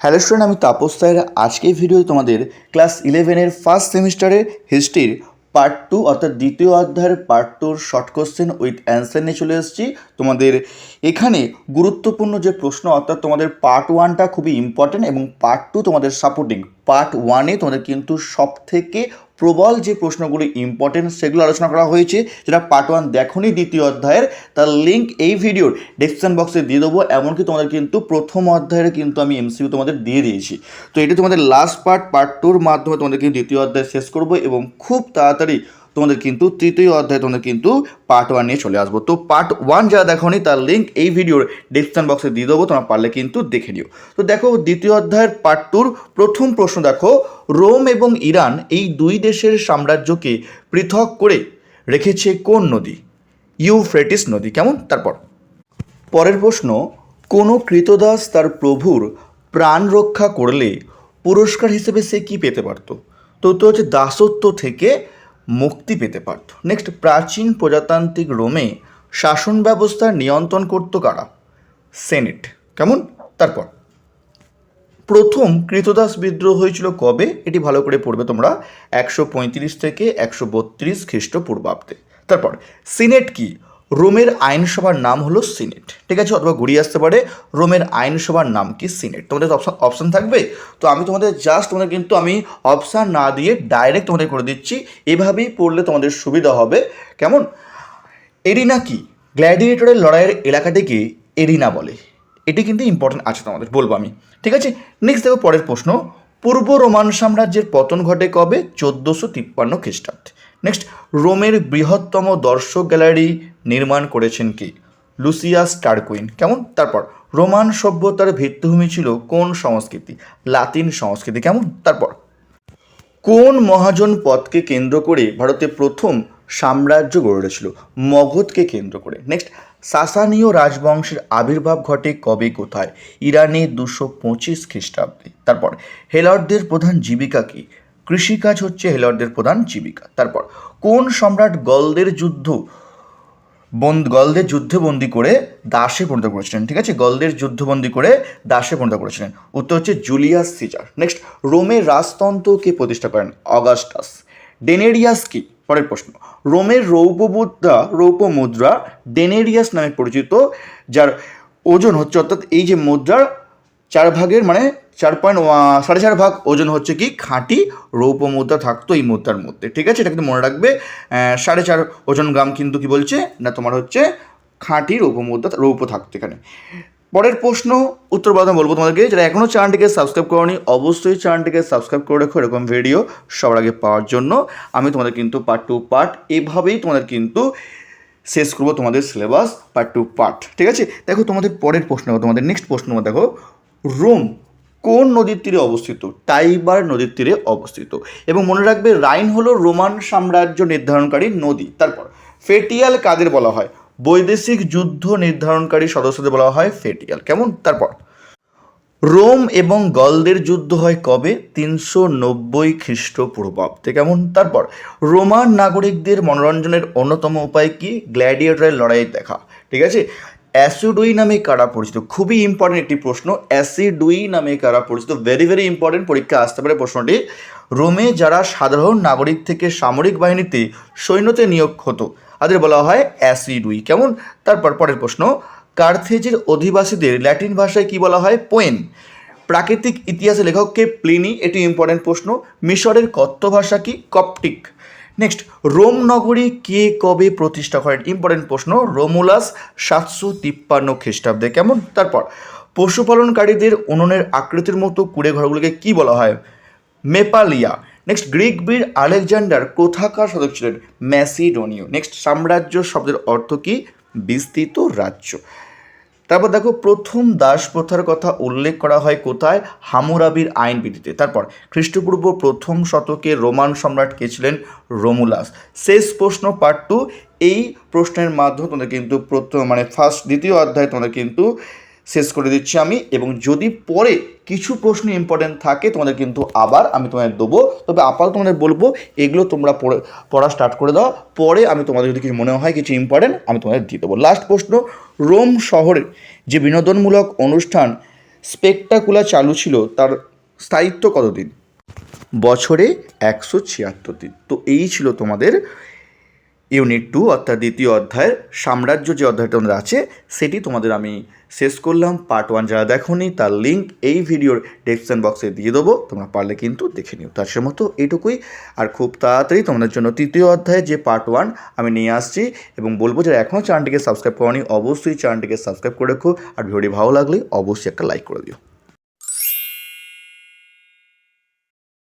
Hello student আমি Tapas sir. আজকের video তোমাদের ক্লাস ইলেভেনের ফার্স্ট সেমিস্টারের হিস্ট্রির পার্ট টু অর্থাৎ দ্বিতীয় অধ্যায়ের পার্ট টুর শর্ট কোশ্চেন উইথ অ্যান্সার নিয়ে চলে এসেছি। তোমাদের এখানে গুরুত্বপূর্ণ যে প্রশ্ন, অর্থাৎ তোমাদের পার্ট ওয়ানটা খুবই ইম্পর্টেন্ট এবং পার্ট টু তোমাদের সাপোর্টিং পার্ট ওয়ানে তোমাদের কিন্তু সব থেকে প্রবল যে প্রশ্নগুলি ইম্পর্টেন্ট সেগুলো আলোচনা করা হয়েছে, যেটা পার্ট ওয়ান দেখনি দ্বিতীয় অধ্যায়ের, তার লিঙ্ক এই ভিডিওর ডিসক্রিপশন বক্সে দিয়ে দেবো, এমনকি তোমাদের কিন্তু প্রথম অধ্যায়ের কিন্তু আমি এমসিউ তোমাদের দিয়ে দিয়েছি। তো এটা তোমাদের লাস্ট পার্ট পার্ট টুর মাধ্যমে তোমাদের কিন্তু দ্বিতীয় অধ্যায় শেষ করব এবং খুব তাড়াতাড়ি তোমাদের কিন্তু তৃতীয় অধ্যায় তোমাদের কিন্তু পার্ট ওয়ান নিয়ে চলে আসব। তো পার্ট ওয়ান যারা দেখোনি তার লিঙ্ক এই ভিডিওর ডিসক্রিপশন বক্সে দিয়ে দেবো, তোমরা পারলে কিন্তু দেখে নিও। তো দেখো, দ্বিতীয় অধ্যায়ের পার্ট টুর প্রথম প্রশ্ন দেখো, রোম এবং ইরান এই দুই দেশের সাম্রাজ্যকে পৃথক করে রেখেছে কোন নদী? ইউফ্রেটিস নদী। কেমন? তারপর। পরের প্রশ্ন, কোনো কৃতদাস তার প্রভুর প্রাণ রক্ষা করলে পুরস্কার হিসেবে সে কি পেতে পারতো? তো উত্তর হচ্ছে দাসত্ব থেকে মুক্তি পেতে পারত। নেক্সট প্রাচীন প্রজাতান্ত্রিক রোমে শাসন ব্যবস্থা নিয়ন্ত্রণ করত কারা? সেনেট কেমন? তারপর। প্রথম কৃতদাস বিদ্রোহ হয়েছিল কবে? এটি ভালো করে পড়বে তোমরা একশো পঁয়ত্রিশ থেকে একশো বত্রিশ খ্রিস্টপূর্বাব্দে। তারপর সিনেট কি? রোমের আইনসভার নাম হলো সিনেট। ঠিক আছে? অথবা ঘুরিয়ে আসতে পারে, রোমের আইনসভার নাম কি সিনেট? তোমাদের অপশন, অপশান থাকবে? তো আমি তোমাদের জাস্ট তোমাদের কিন্তু আমি অপশান না দিয়ে ডাইরেক্ট তোমাদের করে দিচ্ছি। এভাবেই পড়লে তোমাদের সুবিধা হবে। কেমন? এরিনা কি? গ্ল্যাডিয়েটরের লড়াইয়ের এলাকাটিকে এরিনা বলে। এটি কিন্তু ইম্পর্টেন্ট আছে তোমাদের, বলব আমি। ঠিক আছে? নেক্সট দেখো পরের প্রশ্ন। পূর্ব রোমান সাম্রাজ্যের পতন ঘটে কবে? চোদ্দোশো তিপ্পান্ন খ্রিস্টাব্দে। নেক্সট রোমের বৃহত্তম দর্শক গ্যালারি নির্মাণ করেছেন কি? Lucius Tarquin. কেমন? তারপর, রোমান সভ্যতার ভিত্তিভূমি ছিল কোন সংস্কৃতি? লাতিন সংস্কৃতি। কেমন? তারপর, কোন মহাজন পথকে কেন্দ্র করে ভারতে প্রথম সাম্রাজ্য গড়ে উঠেছিল? মগধকে কেন্দ্র করে। নেক্সট সাসানীয় রাজবংশের আবির্ভাব ঘটে কবে, কোথায়? ইরানে দুশো পঁচিশ খ্রিস্টাব্দে। তারপর হেলরদের প্রধান জীবিকা কি? কৃষিকাজ হচ্ছে হেলরদের প্রধান জীবিকা। তারপর, কোন সম্রাট গলদের যুদ্ধ বন্দ, গলদের যুদ্ধবন্দি করে দাসে পরিণত করেছিলেন? ঠিক আছে? গলদের যুদ্ধবন্দি করে দাসে পরিণত করেছিলেন। উত্তর হচ্ছে জুলিয়াস সিজার। নেক্সট রোমের রাজতন্ত্র কে প্রতিষ্ঠা করেন অগাস্টাস। ডেনেরিয়াস কি? পরের প্রশ্ন। রোমের রৌপ্য মুদ্রা রৌপ্য মুদ্রা ডেনেরিয়াস নামে পরিচিত, যার ওজন হচ্ছে অর্থাৎ এই যে মুদ্রার চার ভাগের মানে চার পয়েন্ট সাড়ে চার ভাগ ওজন হচ্ছে কি? খাঁটি রৌপ্য মুদ্রা থাকতো এই মুদ্রার মধ্যে, ঠিক আছে? এটা কিন্তু মনে রাখবে সাড়ে চার ওজন গ্রাম কিন্তু কি বলছে? না, তোমার হচ্ছে খাঁটি রৌপ্য মুদ্রা, রৌপ্য থাকতো এখানে। পরের প্রশ্ন, উত্তর প্রথম বলব তোমাদেরকে, যারা এখনও চ্যানেলটিকে সাবস্ক্রাইব করনি, অবশ্যই চ্যানেলটিকে সাবস্ক্রাইব করে রাখো, এরকম ভিডিও সবার আগে পাওয়ার জন্য। আমি তোমাদের কিন্তু পার্ট টু পার্ট এভাবেই তোমাদের কিন্তু শেষ করব তোমাদের সিলেবাস পার্ট টু পার্ট ঠিক আছে? দেখো তোমাদের পরের প্রশ্ন, তোমাদের নেক্সট প্রশ্ন দেখো, রোম কোন নদীর তীরে অবস্থিত? টাইবার নদীর তীরে অবস্থিত। এবং মনে রাখবে, রাইন হলো রোমান সাম্রাজ্য নির্ধারণকারী নদী। তারপর, ফেটিয়াল কাদের বলা হয়? বৈদেশিক যুদ্ধ নির্ধারণকারী সদস্যদের বলা হয় ফেটিয়াল। কেমন? তারপর, রোম এবং গলদের যুদ্ধ হয় কবে? তিনশো নব্বই খ্রিস্টপূর্বাব্দে। কেমন? তারপর, রোমান নাগরিকদের মনোরঞ্জনের অন্যতম উপায় কি? গ্ল্যাডিয়েটরের লড়াই দেখা। ঠিক আছে? অ্যাসিডুই নামে কারা পরিচিত? খুবই ইম্পর্টেন্ট একটি প্রশ্ন। অ্যাসিডুই নামে কারা পরিচিত? ভেরি ভেরি ইম্পর্টেন্ট পরীক্ষা আসতে পারে প্রশ্নটি। রোমে যারা সাধারণ নাগরিক থেকে সামরিক বাহিনীতে সৈন্যতে নিয়োগ হতো, তাদের বলা হয় অ্যাসিডুই। কেমন? তারপর পরের প্রশ্ন। কার্থেজের অধিবাসীদের ল্যাটিন ভাষায় কি বলা হয়? পোয়েন। প্রাকৃতিক ইতিহাসের লেখককে প্লিনি, এটি ইম্পর্টেন্ট প্রশ্ন। মিশরের কথ্য ভাষা কি? কপটিক। রোম নগরী কে কবে প্রতিষ্ঠা করেন? ইম্পর্টেন্ট প্রশ্ন রোমুলাস সাতশো তিপ্পান্ন খ্রিস্টাব্দে। কেমন? তারপর, পশুপালনকারীদের উনুনের আকৃতির মতো কুড়ে ঘরগুলোকে কি বলা হয়? মেপালিয়া। নেক্সট গ্রিক বীর আলেকজান্ডার কোথাকার সদস্য ছিলেন? ম্যাসিডোনীয়। নেক্সট সাম্রাজ্য শব্দের অর্থ কি? বিস্তৃত রাজ্য। তারপর দেখো প্রথম দাস প্রথার কথা উল্লেখ করা হয় কোথায়? হামুরাবির আইন বিধিতে। তারপর, খ্রিস্টপূর্ব প্রথম শতকে রোমান সম্রাট কে ছিলেন? রোমুলাস। শেষ প্রশ্ন পার্ট টু এই প্রশ্নের মাধ্যমে তোমাদের কিন্তু প্রথম মানে ফার্স্ট দ্বিতীয় অধ্যায় তোমাদের কিন্তু শেষ করে দিচ্ছি আমি। এবং যদি পরে কিছু প্রশ্ন ইম্পর্টেন্ট থাকে, তোমাদের কিন্তু আবার আমি তোমাদের দেবো। তবে আপাতত তোমাদের বলব, এগুলো তোমরা পড়ে স্টার্ট করে দাও। পরে আমি তোমাদের যদি কিছু মনে হয়, কিছু ইম্পর্টেন্ট আমি তোমাদের দিয়ে দেবো। লাস্ট প্রশ্ন, রোম শহরে যে বিনোদনমূলক অনুষ্ঠান স্পেকটাকুলার চালু ছিল, তার স্থায়িত্ব কতদিন? বছরে একশো ছিয়াত্তর দিন। তো এই ছিল তোমাদের ইউনিট টু, অর্থাৎ দ্বিতীয় অধ্যায়ের সাম্রাজ্য যে অধ্যায়টা তোমাদের আছে, সেটি তোমাদের আমি শেষ করলাম। পার্ট ওয়ান যারা দেখোনি, তার লিঙ্ক এই ভিডিওর ডেসক্রিপশন বক্সে দিয়ে দেবো। তোমরা পারলে কিন্তু দেখে নিও। তার সে মতো এইটুকুই আর খুব তাড়াতাড়ি তোমাদের জন্য তৃতীয় অধ্যায়ে যে পার্ট ওয়ান আমি নিয়ে আসছি, এবং বলব যারা এখনও চ্যানেলটিকে সাবস্ক্রাইব করনি, অবশ্যই চ্যানেলটিকে সাবস্ক্রাইব করে রেখো। আর ভিডিওটি ভালো লাগলে অবশ্যই একটা লাইক করে দিও।